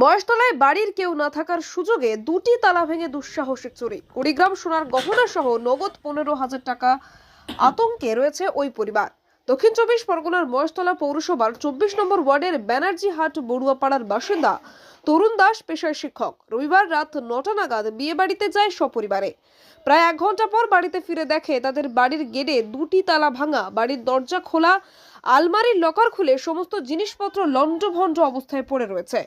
মহেশতলায় বাড়ির কেউ না থাকার সুযোগে দুটি তালা ভেঙে দুঃসাহসিক চুরি। কুড়িগ্রাম সোনার গহনা সহ নগদ পনেরো হাজার টাকা আতঙ্কে রয়েছে ওই পরিবার। দক্ষিণ চব্বিশ পরগনার মহেশতলা পৌরসভার চব্বিশ নম্বর ওয়ার্ডের ব্যানার্জি হাট বড়ুয়াপাড়ার বাসিন্দা তরুণ দাস পেশায় শিক্ষক। রবিবার রাত নটা নাগাদ বিয়ে বাড়িতে যায় সপরিবারে। প্রায় এক ঘণ্টা পর বাড়িতে ফিরে দেখে তাদের বাড়ির গেটে দুটি তালা ভাঙা, বাড়ির দরজা খোলা, আলমারির লকার খুলে সমস্ত জিনিসপত্র লণ্ডভণ্ড অবস্থায় পড়ে রয়েছে।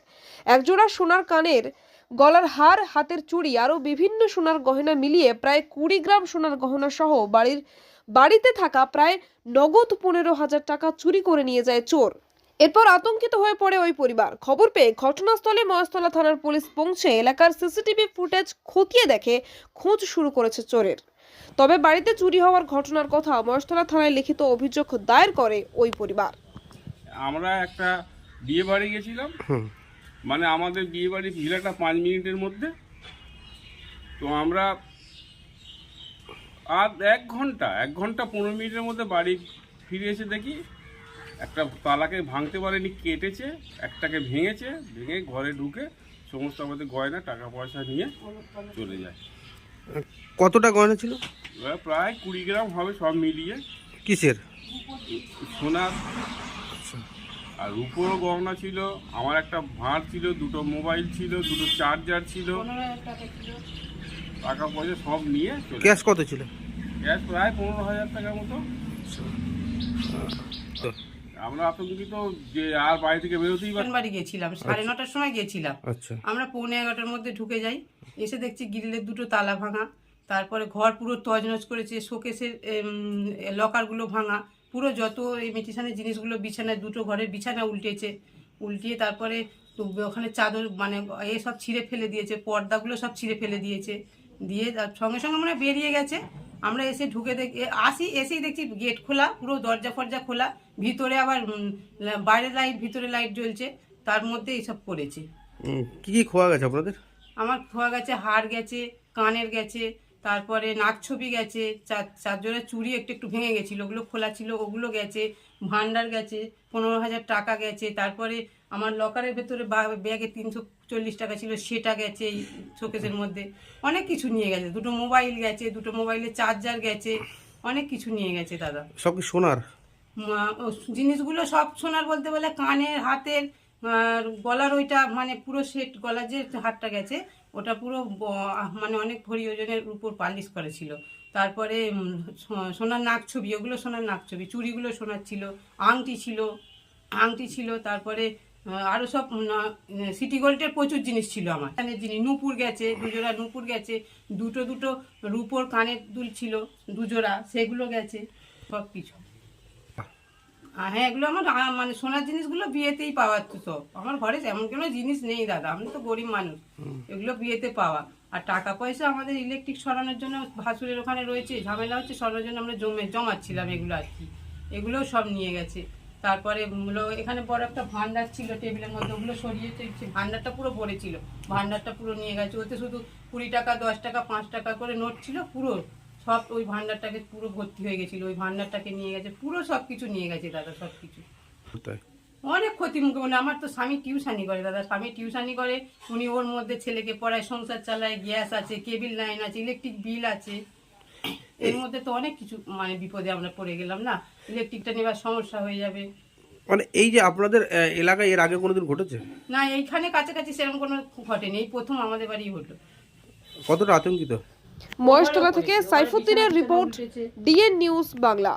একজোড়া সোনার কানের গলার হার, হাতের চুড়ি আরও বিভিন্ন সোনার গহনা মিলিয়ে প্রায় কুড়ি গ্রাম সোনার গহনা সহ বাড়ির, বাড়িতে থাকা প্রায় নগদ পনেরো হাজার টাকা চুরি করে নিয়ে যায় চোর। এরপর আতঙ্কিত হয়ে পড়ে ওই পরিবার। খবর পেয়ে ঘটনাস্থলে মহেশতলা থানার পুলিশ পৌঁছে এলাকার সিসিটিভি ফুটেজ খতিয়ে দেখে খোঁজ শুরু করেছে চোরের। তবে বাড়িতে চুরি হওয়ার ঘটনার কথা মহেশতলা থানায় লিখিত অভিযোগ দায়ের করে ওই পরিবার। আমরা একটা বিয়ে বাড়ি গেছিলাম। মানে আমাদের বিয়ে বাড়ি ভিলাটা পাঁচ মিনিটের মধ্যে। তো আমরা আর এক ঘণ্টা এক ঘণ্টা পনেরো মিনিটের মধ্যে বাড়ি ফিরে এসে দেখি একটা তালাকে ভাঙতে পারেনি কেটেছে একটাকে ভেঙেছে ভেঙে ঘরে ঢুকে সমস্ত আমাদের গয়না টাকা পয়সা নিয়ে চলে যায়। কতটা গয়না ছিল? প্রায় কুড়ি গ্রাম হবে সব মিলিয়ে। কিসের? সোনার। আর রূপোরও গহনা ছিল আমার একটা ভাঁড় ছিল দুটো মোবাইল ছিল দুটো চার্জার ছিল। টাকা পয়সা সব নিয়ে চলে ক্যাশ কত ছিল? গ্যাস প্রায় পনেরো হাজার টাকার মতো। আমরা আতঙ্কিত যে আর বাড়ি থেকে বেরোতেই পারি। বাড়ি গেছিলাম সাড়ে নটার সময় গেছিলাম। আচ্ছা। আমরা পৌনে এগারোটার মধ্যে ঢুকে যাই এসে দেখছি গ্রিলের দুটো তালা ভাঙা তারপরে ঘর পুরো তজনজ করেছে শোকেসের লকারগুলো ভাঙা পুরো যত এই জিনিসগুলো বিছানায় দুটো ঘরের বিছানা উল্টেছে। উল্টিয়ে তারপরে ওখানে চাদর মানে এ সব ছিঁড়ে ফেলে দিয়েছে পর্দাগুলো সব ছিঁড়ে ফেলে দিয়েছে। দিয়ে তার সঙ্গে সঙ্গে মানে বেরিয়ে গেছে। আমরা এসে ঢুকে দেখি আসি এসেই দেখছি গেট খোলা পুরো দরজা ফরজা খোলা। ভিতরে আবার উম, বাইরের লাইট ভিতরে লাইট জ্বলছে তার মধ্যে এইসব করেছে। কি কি খোয়া গেছে আপনাদের? আমার খোয়া গেছে হার গেছে কানের গেছে তারপরে নাক ছবি গেছে চার চারজনের চুড়ি একটু একটু ভেঙে গেছিল ওগুলো খোলা ছিল ওগুলো গেছে ভান্ডার গেছে পনেরো হাজার টাকা গেছে তারপরে আমার লকারের ভেতরে ব্যাগে তিনশো চল্লিশ টাকা ছিল সেটা গেছে এই শোকেসের মধ্যে। অনেক কিছু নিয়ে গেছে দুটো মোবাইল গেছে দুটো মোবাইলের চার্জার গেছে অনেক কিছু নিয়ে গেছে দাদা। সব কি সোনার? জিনিসগুলো সব সোনার বলতে বলে কানের, হাতের গলার ওইটা মানে পুরো সেট গলার যে হাতটা গেছে, ওটা পুরো মানে অনেক ভরি ওজনের উপর পালিশ করেছিল। তারপরে সোনার নাক ছবি ওগুলো সোনার নাক ছবি চুড়িগুলো সোনার ছিল, আংটি ছিল আংটি ছিল, তারপরে আরও আরও সব সিটি গোল্ডের প্রচুর জিনিস ছিল আমার। কানের জিনিস নুপুর গেছে, দুজোড়া নুপুর গেছে, দুটো দুটো রুপোর কানের দুল ছিল, দুজোড়া, সেগুলো গেছে সব কিছু হ্যাঁ এগুলো আমার মানে সোনার জিনিসগুলো বিয়েতেই পাওয়া সব। আমার ঘরে তেমন কোনো জিনিস নেই, দাদা। আমি তো গরিব মানুষ। এগুলো বিয়েতে পাওয়া। আর টাকা পয়সা আমাদের ইলেকট্রিক সরানোর জন্য ভাসুরের ওখানে রয়েছে। ঝামেলা হচ্ছে, সরানোর জন্য আমরা জমে, জমাচ্ছিলাম এগুলো আর কি। এগুলোও সব নিয়ে গেছে। তারপরে হলো এখানে বড় একটা ভান্ডার ছিল টেবিলের মধ্যে। ওগুলো সরিয়ে ভান্ডারটা পুরো ভরে ছিল ভান্ডারটা পুরো নিয়ে গেছে। ওতে শুধু কুড়ি টাকা, দশ টাকা, পাঁচ টাকা করে নোট ছিল, পুরো। সব ওই ভান্ডারটাকে পুরো ভর্তি হয়ে গেছিল ওই ভান্ডারটাকে নিয়ে গেছে পুরো সব কিছু নিয়ে গেছে দাদা সব কিছু অনেক ক্ষতি মুখে মানে আমার তো স্বামী টিউশানি করে দাদা স্বামী টিউশানি করে উনি ওর মধ্যে ছেলেকে পড়ায় সংসার চালায় গ্যাস আছে কেবিল লাইন আছে ইলেকট্রিক বিল আছে। এর মধ্যে তো অনেক কিছু মানে বিপদে আমরা পড়ে গেলাম না? ইলেকট্রিকটা নেবার সমস্যা হয়ে যাবে। মানে এই যে আপনাদের এলাকায় এর আগে কোনোদিন ঘটেছে? না এইখানে কাছাকাছি সেরকম কোনো ঘটেনি এই প্রথম আমাদের বাড়ি হলো। কতটা আতঙ্কিত? মহেশতলা থেকে সাইফুদ্দিনের রিপোর্ট ডিএন নিউজ বাংলা।